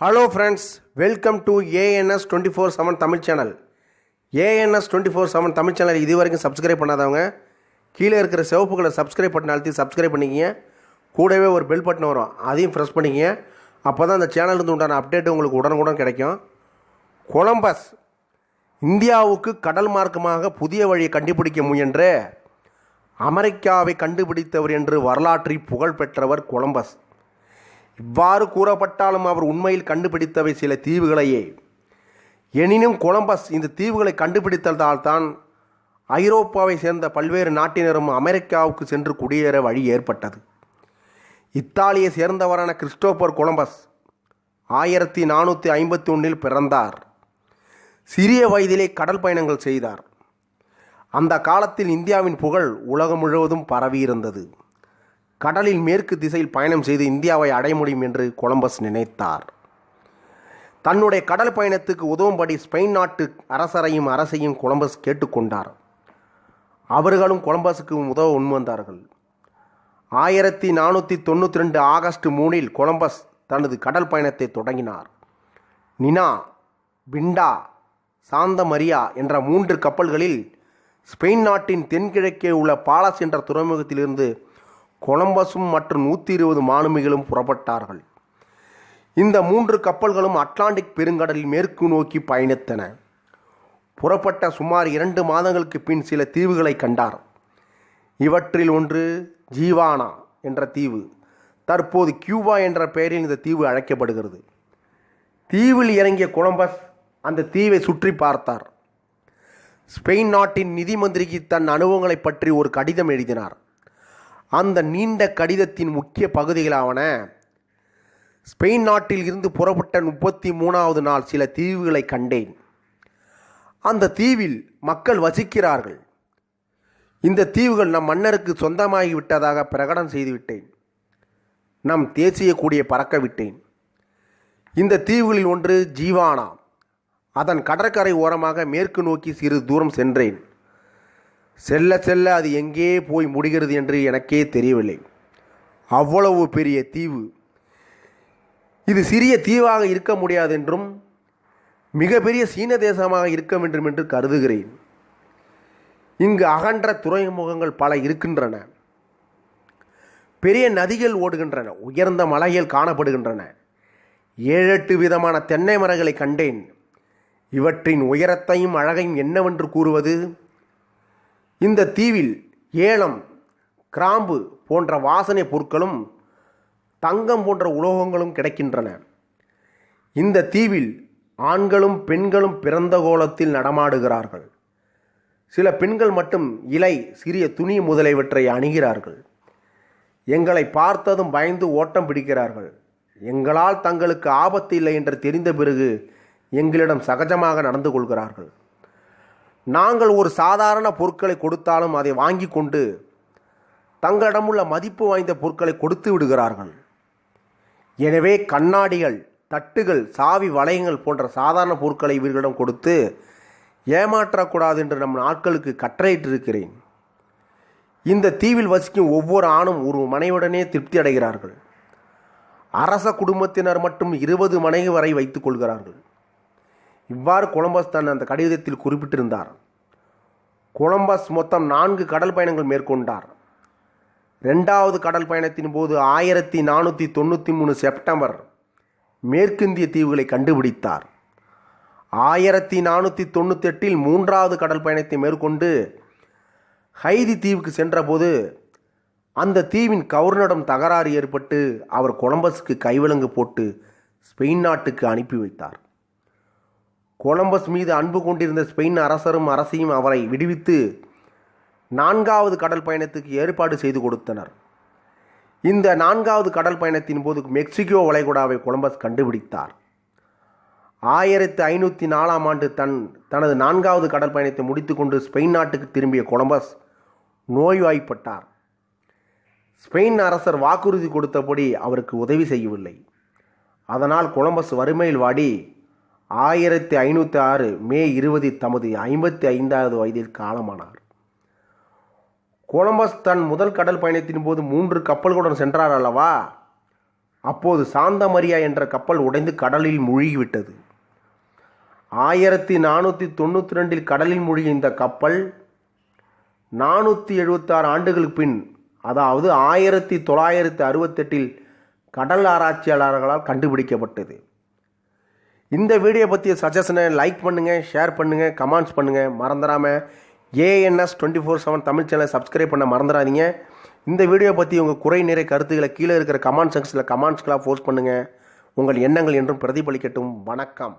Hello friends welcome to ANS twenty four seven Tamil channel ANS twenty four seven Tamil channel இது வரைக்கும் subscribe பண்ணாதவங்க கீழே இருக்கிற சிவப்பு கலர் சப்ஸ்கிரைப் பட்டன் அழுத்தி சப்ஸ்கிரைப் பண்ணிக்கிங்க. கூடவே ஒரு பெல் பட்டன் வரும். அதையும் ப்ரெஸ் பண்ணிக்கிங்க. அப்போ தான் அந்த சேனல்லேருந்து உண்டான அப்டேட் உங்களுக்கு உடனுக்குடன் கிடைக்கும். கொலம்பஸ் இந்தியாவுக்கு கடல் மார்க்கமாக புதிய வழியை கண்டுபிடிக்க முயன்ற அமெரிக்காவை கண்டுபிடித்தவர் என்று வரலாற்றில் புகழ் பெற்றவர் கொலம்பஸ் இவ்வாறு கூறப்பட்டாலும் அவர் உண்மையில் கண்டுபிடித்தவை சில தீவுகளையே. எனினும் கொலம்பஸ் இந்த தீவுகளை கண்டுபிடித்ததால் தான் ஐரோப்பாவை சேர்ந்த பல்வேறு நாட்டினரும் அமெரிக்காவுக்கு சென்று குடியேற வழி ஏற்பட்டது. இத்தாலியை சேர்ந்தவரான கிறிஸ்டோபர் கொலம்பஸ் ஆயிரத்தி நானூற்றி ஐம்பத்தி ஒன்றில் பிறந்தார். சிறிய வயதிலே கடல் பயணங்கள் செய்தார். அந்த காலத்தில் இந்தியாவின் புகழ் உலகம் முழுவதும் பரவியிருந்தது. கடலில் மேற்கு திசையில் பயணம் செய்து இந்தியாவை அடைய முடியும் என்று கொலம்பஸ் நினைத்தார். தன்னுடைய கடல் பயணத்துக்கு உதவும்படி ஸ்பெயின் நாட்டு அரசரையும் அரசையும் கொலம்பஸ் கேட்டுக்கொண்டார் அவர்களும் கொலம்பஸுக்கு உதவ முன்வந்தார்கள் ஆயிரத்தி நானூற்றி தொண்ணூற்றி ரெண்டு ஆகஸ்ட் மூணில் கொலம்பஸ் தனது கடல் பயணத்தை தொடங்கினார். நினா பிண்டா சாந்த மரியா என்ற மூன்று கப்பல்களில் ஸ்பெயின் நாட்டின் தென்கிழக்கே உள்ள பாலஸ் என்ற துறைமுகத்திலிருந்து கொலம்பஸும் மற்றும் நூற்றி இருபது மாலுமிகளும் புறப்பட்டார்கள். இந்த மூன்று கப்பல்களும் அட்லாண்டிக் பெருங்கடலில் மேற்கு நோக்கி பயணித்தன. புறப்பட்ட சுமார் இரண்டு மாதங்களுக்கு பின் சில தீவுகளை கண்டார். இவற்றில் ஒன்று ஜீவானா என்ற தீவு. தற்போது கியூபா என்ற பெயரில் இந்த தீவு அழைக்கப்படுகிறது. தீவில் இறங்கிய கொலம்பஸ் அந்த தீவை சுற்றி பார்த்தார். ஸ்பெயின் நாட்டின் நிதி மந்திரிக்கு தன் அனுபவங்களை பற்றி ஒரு கடிதம் எழுதினார். அந்த நீண்ட கடிதத்தின் முக்கிய பகுதிகளாவன ஸ்பெயின் நாட்டில் இருந்து புறப்பட்ட முப்பத்தி மூணாவது நாள் சில தீவுகளை கண்டேன். அந்த தீவில் மக்கள் வசிக்கிறார்கள். இந்த தீவுகள் நம் மன்னருக்கு சொந்தமாகி விட்டதாக பிரகடனம் செய்துவிட்டேன் நம் தேசிய கூடிய பறக்க விட்டேன். இந்த தீவுகளில் ஒன்று ஜீவானா. அதன் கடற்கரை ஓரமாக மேற்கு நோக்கி சிறிது தூரம் சென்றேன். செல்ல செல்ல அது எங்கே போய் முடிகிறது என்று எனக்கே தெரியவில்லை. அவ்வளவு பெரிய தீவு. இது சிறிய தீவாக இருக்க முடியாது என்றும் மிகப்பெரிய சீன தேசமாக இருக்க வேண்டும் என்று கருதுகிறேன். இங்கு அகன்ற துறைமுகங்கள் பல இருக்கின்றன. பெரிய நதிகள் ஓடுகின்றன உயர்ந்த மலைகள் காணப்படுகின்றன. ஏழெட்டு விதமான தென்னை மரங்களை கண்டேன். இவற்றின் உயரத்தையும் அழகையும் என்னவென்று கூறுவது? இந்த தீவில் ஏலம் கிராம்பு போன்ற வாசனை பொருட்களும் தங்கம் போன்ற உலோகங்களும் கிடைக்கின்றன. இந்த தீவில் ஆண்களும் பெண்களும் பிறந்த கோலத்தில் நடமாடுகிறார்கள். சில பெண்கள் மட்டும் இலை சிறிய துணி முதலியவற்றை அணுகிறார்கள். எங்களை பார்த்ததும் பயந்து ஓட்டம் பிடிக்கிறார்கள். எங்களால் தங்களுக்கு ஆபத்து இல்லை என்று தெரிந்த பிறகு எங்களிடம் சகஜமாக நடந்து கொள்கிறார்கள். நாங்கள் ஒரு சாதாரண பொருட்களை கொடுத்தாலும் அதை வாங்கி கொண்டு தங்களிடமுள்ள மதிப்பு வாய்ந்த பொருட்களை கொடுத்து விடுகிறார்கள். எனவே கண்ணாடிகள் தட்டுகள் சாவி வளையங்கள் போன்ற சாதாரண பொருட்களை இவர்களிடம் கொடுத்து ஏமாற்றக்கூடாது என்று நம் நாட்களுக்கு கட்டளையிட்டிருக்கிறேன். இந்த தீவில் வசிக்கும் ஒவ்வொரு ஆணும் ஒரு மனைவுடனே திருப்தி அடைகிறார்கள். அரச குடும்பத்தினர் மட்டும் இருபது மனைவி வரை வைத்துக் கொள்கிறார்கள். இவ்வாறு கொலம்பஸ் தன் அந்த கடிதத்தில் குறிப்பிட்டிருந்தார். கொலம்பஸ் மொத்தம் நான்கு கடல் பயணங்கள் மேற்கொண்டார். ரெண்டாவது கடல் பயணத்தின் போது ஆயிரத்தி நானூற்றி தொண்ணூற்றி மூணு செப்டம்பர் மேற்கிந்திய தீவுகளை கண்டுபிடித்தார். ஆயிரத்தி நானூற்றி தொண்ணூற்றி எட்டில் மூன்றாவது கடல் பயணத்தை மேற்கொண்டு ஹைதி தீவுக்கு சென்றபோது அந்த தீவின் கவர்னரிடம் தகராறு ஏற்பட்டு அவர் கொலம்பஸுக்கு கைவிலங்கு போட்டு ஸ்பெயின் நாட்டுக்கு அனுப்பி வைத்தார். கொலம்பஸ் மீது அன்பு கொண்டிருந்த ஸ்பெயின் அரசரும் அரசியும் அவரை விடுவித்து நான்காவது கடல் பயணத்துக்கு ஏற்பாடு செய்து கொடுத்தனர். இந்த நான்காவது கடல் பயணத்தின் போது மெக்சிகோ வளைகுடாவை கொலம்பஸ் கண்டுபிடித்தார். ஆயிரத்தி ஐநூற்றி நாலாம் ஆண்டு தன் தனது நான்காவது கடல் பயணத்தை முடித்துக்கொண்டு ஸ்பெயின் நாட்டுக்கு திரும்பிய கொலம்பஸ் நோய்வாய்ப்பட்டார். ஸ்பெயின் அரசர் வாக்குறுதி கொடுத்தபடி அவருக்கு உதவி செய்யவில்லை. அதனால் கொலம்பஸ் வறுமையில் வாடி ஆயிரத்தி ஐநூற்றி ஆறு மே இருபது தமது ஐம்பத்தி ஐந்தாவது வயதில் காலமானார். கொலம்பஸ் தன் முதல் கடல் பயணத்தின் போது மூன்று கப்பல்களுடன் சென்றார் அல்லவா? அப்போது சாந்தமரியா என்ற கப்பல் உடைந்து கடலில் மூழ்கிவிட்டது. ஆயிரத்தி நானூற்றி தொண்ணூற்றி ரெண்டில் கடலில் மூழ்கிய இந்த கப்பல் நானூற்றி எழுபத்தாறு ஆண்டுகளுக்கு பின் அதாவது ஆயிரத்தி தொள்ளாயிரத்தி அறுபத்தெட்டில் கடல் ஆராய்ச்சியாளர்களால் கண்டுபிடிக்கப்பட்டது. இந்த வீடியோ பற்றிய சஜஷனை லைக் பண்ணுங்கள் ஷேர் பண்ணுங்கள் கமெண்ட்ஸ் பண்ணுங்கள் மறந்துடாமல் ANS twenty four seven Tamil சேனலை சப்ஸ்கிரைப் பண்ண மறந்துடாதீங்க. இந்த வீடியோ பற்றி உங்கள் குறை நிறை கருத்துக்களை கீழே இருக்கிற கமெண்ட் செக்ஷனில் கமெண்ட்ஸ்களாக போஸ்ட் பண்ணுங்கள் உங்கள் எண்ணங்கள் என்றும் பிரதிபலிக்கட்டும். வணக்கம்.